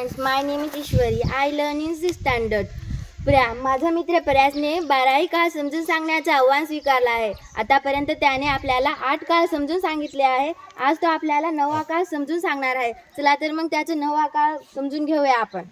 Friends my name is Ishwari I learn in six standard प्रया माझा मित्र प्रयासने बाराही काळ समजून सांगण्याचं आव्हान स्वीकारलं आहे. आतापर्यंत त्याने आपल्याला आठ काळ समजून सांगितले आहे. आज तो आपल्याला नवा काळ समजून सांगणार आहे. चला तर मग त्याचा नवा काळ समजून घेऊया आपण.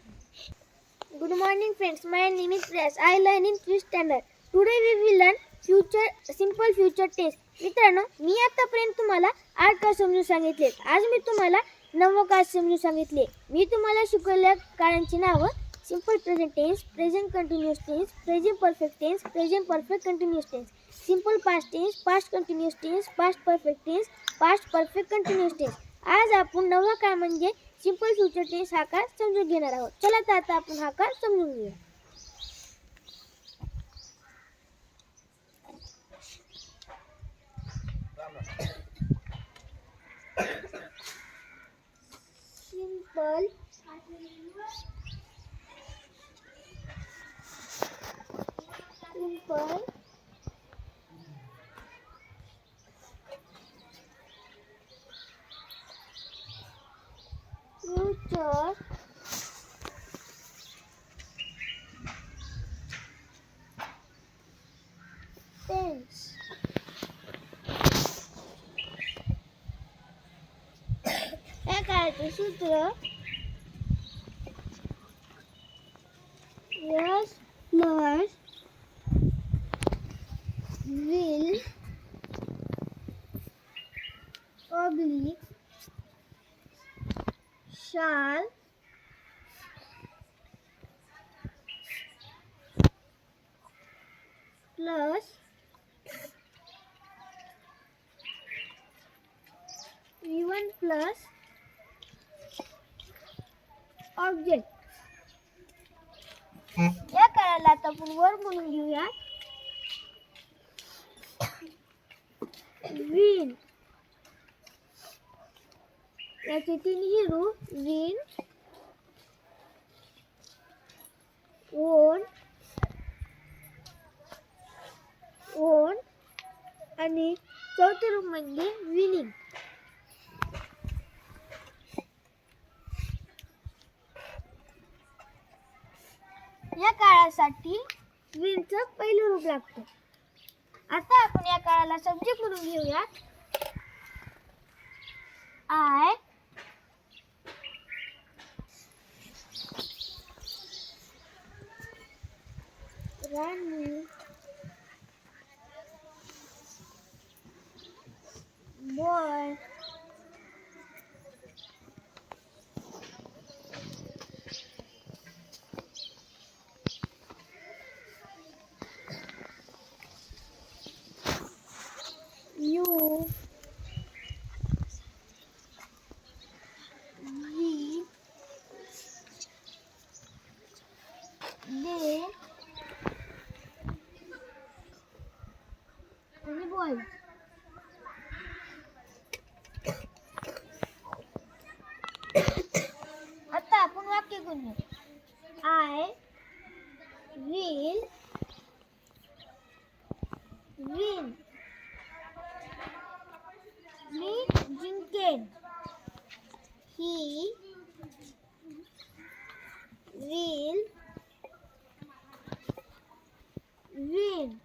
Good morning friends my name is Prayas I learn in fifth standard today we will learn future simple future taste मित्रांनो मी आतापर्यंत तुम्हाला आठ काळ समजून सांगितले आज मी तुम्हाला नवं काळ समजून सांगितले. मी तुम्हाला शिकवलेल्या काळांची नावं simple present tense present continuous tense present perfect tense present perfect continuous tense simple past tense past continuous tense past perfect tense past perfect continuous tense आज आपण नवा काळ म्हणजे सिंपल फ्युचर टेन्स हा काळ समजून घेणार आहोत. चला तर आता आपण हा काळ समजून घेऊया. सिंपल सिंपल फ्युचर टेन्स या काळाचे सूत्र flower will oblique shall plus even plus object. Hmm. करायला आता आपण वर म्हणून घेऊया विन याचे तीन हिरू विन ओन ओन आणि चौथे रूम म्हणजे विनिंग या काळासाठी विनचं पहिलं रूप लागतं. आता आपण या काळाला सब्जेक्ट म्हणून घेऊयात. आय रन आता आपण वाक्य करूया आय विल विन मी जिंकेन he will win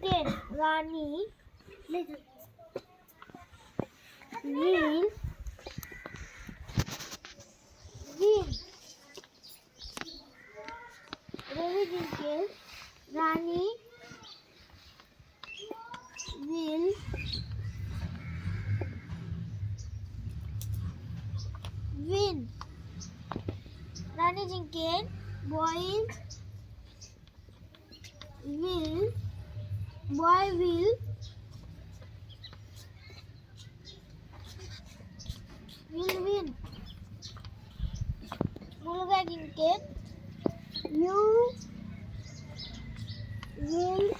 Ken, Rani, Neil, Jim, Ravi Rani, Will, Win, Rani Jenkins, Boy. Will, boy will will win. You will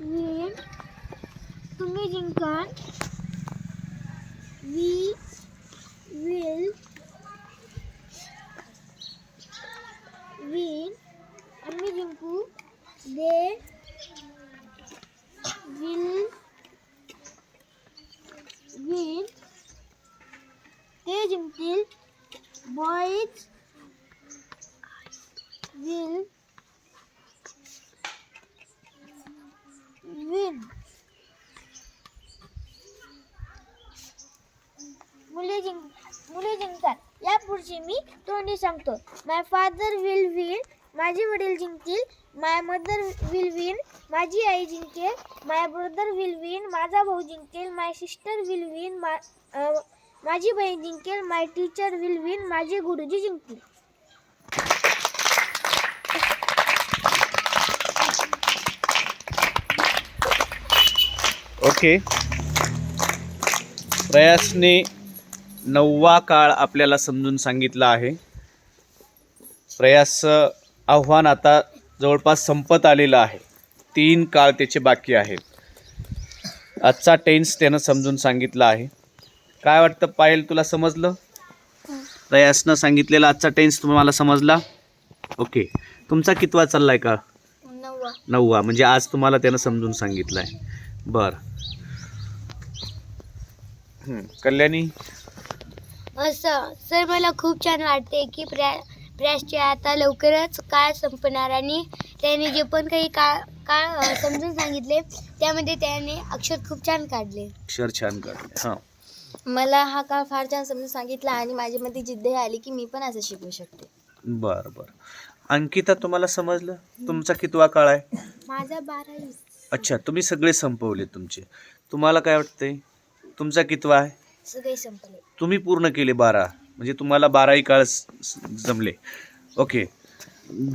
win. तुम्हें जिनका we बॉईज will win मुले जिंक मुले जिंकतात यापुढची मी तोंडी सांगतो माय फादर विल विन माझे वडील जिंकतील माय मदर विल विन माझी आई जिंकेल माय ब्रदर विल विन माझा भाऊ जिंकेल माय सिस्टर विल विन मा माझी बहीण जिंकेल माय टीचर विल विन माझे गुरुजी जिंकतील. ओके प्रयासने नववा काळ आपल्याला समजून सांगितला आहे. प्रयास आव्हान आता जवळपास संपत आलेलं आहे. तीन काळ त्याचे बाकी आहेत. आजचा टेन्स त्यानं समजून सांगितला आहे. काय वाटतं पायल तुला समजलं? प्रयासनं सांगितलेला आजचा टेन्स तुम्हाला समजला? ओके. तुमचा कितवा चालला आहे का? नववा. नववा. म्हणजे आज तुम्हाला त्यानं समजून सांगितलं आहे बरं. हं, कल्याणी? असं. सर मला खूप छान वाटते की प्रॅ आता लवकरच काळ संपणार आणि त्याने जे पण काही काळ काळ अ, समजून सांगितले त्यामध्ये त्याने अक्षर खूप छान काढले. अक्षर छान काढले. हां. मला हा काळ फार छान समजून सांगितला आणि माझ्यामध्ये जिद्द आली की मी पण असं शिकू शकते. बरं बरं. अंकिता तुम्हाला समजलं? तुमचा कितवा काळ आहे? माझा बारावी. अच्छा तुम्ही सगळे संपवले तुमचे. तुम्हाला काय वाटतंय? तुमचा कितवा आहे? सगळे संपले. तुम्ही पूर्ण केले बारा. म्हणजे तुम्हाला बाराही काळ स- स- जमले. ओके.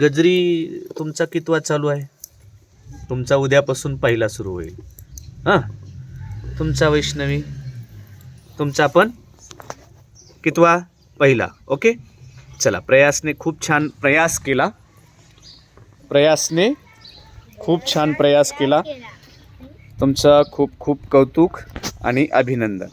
गजरी तुमचा कितवा चालू आहे? तुमचा उद्यापासून पहिला सुरू होईल. हां? तुमचा वैष्णवी? तुमचा पण कितवा पहिला ओके? चला प्रयासने खूप छान प्रयास केला. प्रयासने खूप छान प्रयास केला. तुमचं खूप खूप कौतुक आणि अभिनंदन.